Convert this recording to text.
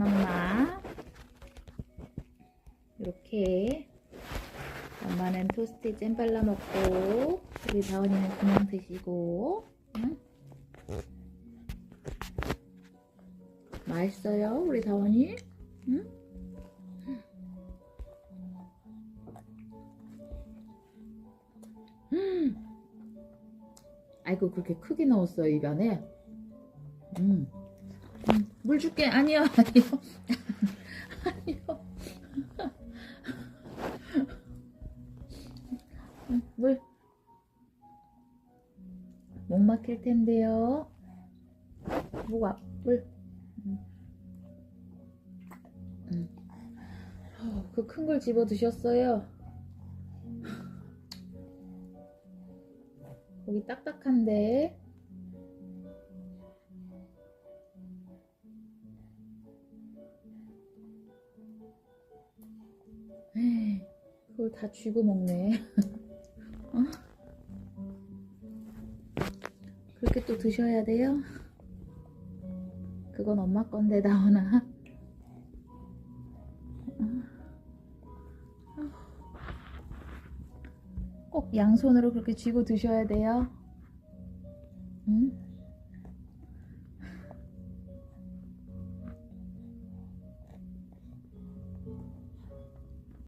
엄마 이렇게 엄마는 토스트에 잼 발라 먹고 우리 다원이는 그냥 드시고 응? 맛있어요 우리 다원이? 응? 음. 아이고 그렇게 크게 넣었어요 입안에 음. 음, 물 줄게 아니요 아니요 아니요 음, 물. 목 막힐 텐데요. 뭐가 물. 음. 그큰 걸 집어 드셨어요. 거기 딱딱한데. 그걸 다 쥐고 먹네. 어? 그렇게 또 드셔야 돼요? 그건 엄마 건데 나오나? 꼭 양손으로 그렇게 쥐고 드셔야 돼요? 응?